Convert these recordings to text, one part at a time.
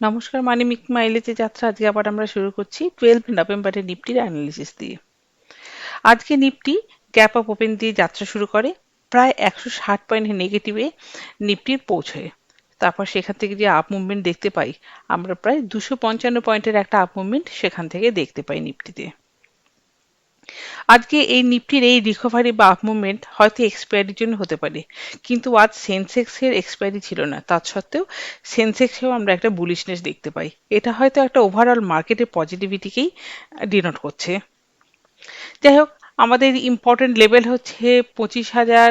নমস্কার মানে মিক মাইলেজে যাত্রা আজকে আবার আমরা শুরু করছি টুয়েলভ নভেম্বরের নিফটির অ্যানালিসিস দিয়ে। আজকে নিফটি গ্যাপ অফ ওপেন দিয়ে যাত্রা শুরু করে, প্রায় একশো ষাট পয়েন্ট নেগেটিভে নিফটির পৌঁছয়। তারপর সেখান থেকে যে আপ মুভমেন্ট দেখতে পাই, আমরা প্রায় দুশো পঞ্চান্ন পয়েন্টের একটা আপ মুভমেন্ট সেখান থেকে দেখতে পাই নিফটিতে আজকে এই নিফটির এই রিকভারি বা আপ মুভমেন্ট হয়তো এক্সপায়ারির জন্য হতে পারে। কিন্তু আজ সেন্সেক্সের এক্সপায়ারি ছিল না। তা সত্ত্বেও সেন্সেক্সেও আমরা একটা বুলিশনেস দেখতে পাই। এটা হয়তো একটা ওভারঅল মার্কেটের পজিটিভিটিকেই ডিনোট করছে। যাই হোক, আমাদের ইম্পর্টেন্ট লেভেল হচ্ছে পঁচিশ হাজার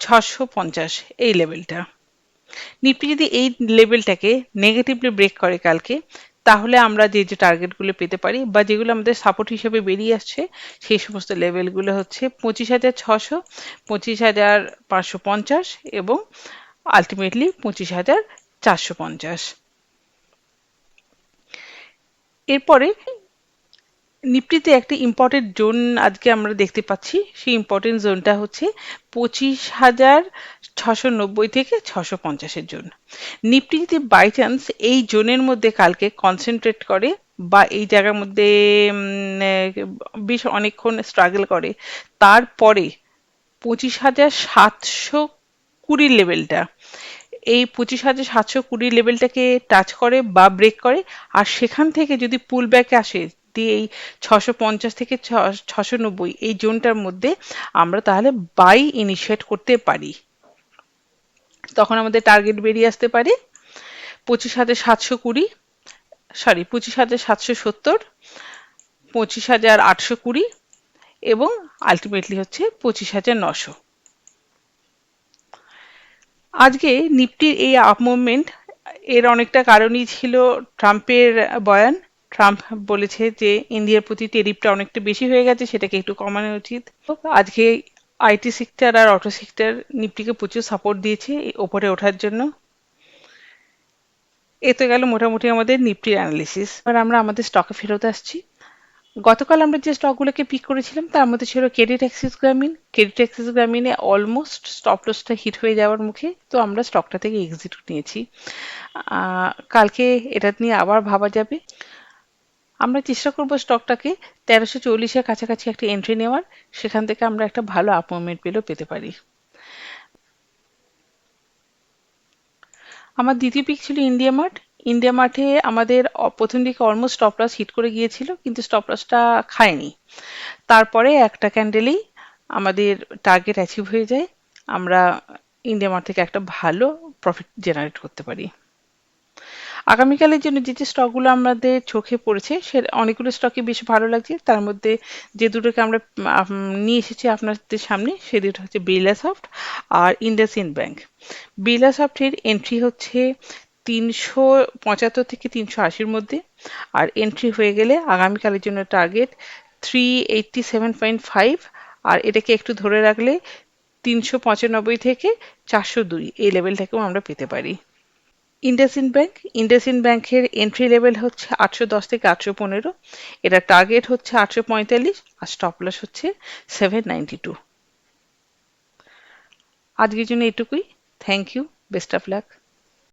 ছশো পঞ্চাশ এই লেভেলটা নিফটি যদি এই লেভেলটাকে নেগেটিভলি ব্রেক করে কালকে তাহলে আমরা যে যে টার্গেটগুলো পেতে পারি বা যেগুলো আমাদের সাপোর্ট হিসেবে বেরিয়ে আসছে, সেই সমস্ত লেভেলগুলো হচ্ছে পঁচিশ হাজার ছশো পঁচিশ হাজার পাঁচশো পঞ্চাশ এবং আলটিমেটলি পঁচিশ হাজার চারশো পঞ্চাশ। এরপরে নিফটিতে একটা ইম্পর্টেন্ট জোন আজকে আমরা দেখতে পাচ্ছি। সেই ইম্পর্টেন্ট জোনটা হচ্ছে পঁচিশ হাজার ছশো নব্বই থেকে ছশো পঞ্চাশের জোন নিফটি যদি বাই চান্স এই জোনের মধ্যে কালকে কনসেন্ট্রেট করে বা এই জায়গার মধ্যে বেশ অনেকক্ষণ স্ট্রাগল করে। তারপরে পঁচিশ হাজার সাতশো কুড়ি লেভেলটা এই পঁচিশ হাজার সাতশো কুড়ি লেভেলটাকে টাচ করে বা ব্রেক করে আর সেখান থেকে যদি পুল ব্যাকে আসে দিয়ে এই ছশো পঞ্চাশ থেকে ছশো নব্বই, এই জোনটার মধ্যে আমরা তাহলে বাই ইনিশিয়েট করতে পারি। তখন আমাদের টার্গেট বেরিয়ে আসতে পারে পঁচিশ হাজার সাতশো কুড়ি সরি পঁচিশ হাজার সাতশো সত্তর, পঁচিশ হাজার আটশো কুড়ি এবং আলটিমেটলি হচ্ছে পঁচিশ হাজার নশো। আজকে নিফটির এই আপ মুভমেন্ট এর অনেকটা কারণই ছিল ট্রাম্পের বয়ান। ট্রাম্প বলেছে যে ইন্ডিয়ার প্রতি টেরিপটা অনেকটা বেশি হয়ে গেছে, সেটাকে একটু কমানো উচিত। আজকে আইটি সেক্টর আর অটো সেক্টর নিফটিকে প্রচুর সাপোর্ট দিয়েছে ওপরে ওঠার জন্য। এ তো গেল মোটামুটি আমাদের নিফটির অ্যানালিসিস এবার আমরা আমাদের স্টকে ফেরত আসছি। গতকাল আমরা যে স্টকগুলোকে পিক করেছিলাম, তার মধ্যে ছিল credit access Grameen. Credit access গ্রামীণে almost stop লসটা হিট হয়ে যাওয়ার মুখে, তো আমরা স্টকটা থেকে এক্সিট নিয়েছি। কালকে এটা নিয়ে আবার ভাবা যাবে। আমরা চেষ্টা করব স্টকটাকে তেরোশো চল্লিশের কাছাকাছি একটা এন্ট্রি নেওয়ার। সেখান থেকে আমরা একটা ভালো আপ মুভমেন্ট পেলেও পেতে পারি। আমার দ্বিতীয় পিক ছিল ইন্ডিয়া মার্ট ইন্ডিয়া মার্টে আমাদের প্রথম দিকে অলমোস্ট স্টপ লস হিট করে গিয়েছিল, কিন্তু স্টপ লসটা খায়নি। তারপরে একটা ক্যান্ডেলেই আমাদের টার্গেট অ্যাচিভ হয়ে যায়। আমরা ইন্ডিয়া মার্ট থেকে একটা ভালো প্রফিট জেনারেট করতে পারি। আগামীকালের জন্য যে যে স্টকগুলো আমাদের চোখে পড়েছে, সে অনেকগুলো স্টকই বেশ ভালো লাগছে। তার মধ্যে যে দুটোকে আমরা নিয়ে এসেছি আপনাদের সামনে, সে দুটো হচ্ছে বিলা সফট আর ইন্ডাসইন্ড ব্যাংক বিলা সফটের এন্ট্রি হচ্ছে তিনশো পঁচাত্তর থেকে তিনশো আশির মধ্যে আর এন্ট্রি হয়ে গেলে আগামীকালের জন্য target three eighty seven point five আর এটাকে একটু ধরে রাখলে তিনশো পঁচানব্বই থেকে চারশো দুই। এই লেভেলটাকেও আমরা পেতে পারি। ইন্ডাসইন্ড ব্যাংক ইন্ডাসিন ব্যাংকের এন্ট্রি লেভেল হচ্ছে আটশো দশ থেকে আটশো পনেরো। এটা টার্গেট হচ্ছে আটশো পঁয়তাল্লিশ আর স্টপ লস হচ্ছে সেভেন নাইনটি টু আজকের জন্য এটুকুই। Thank you best of luck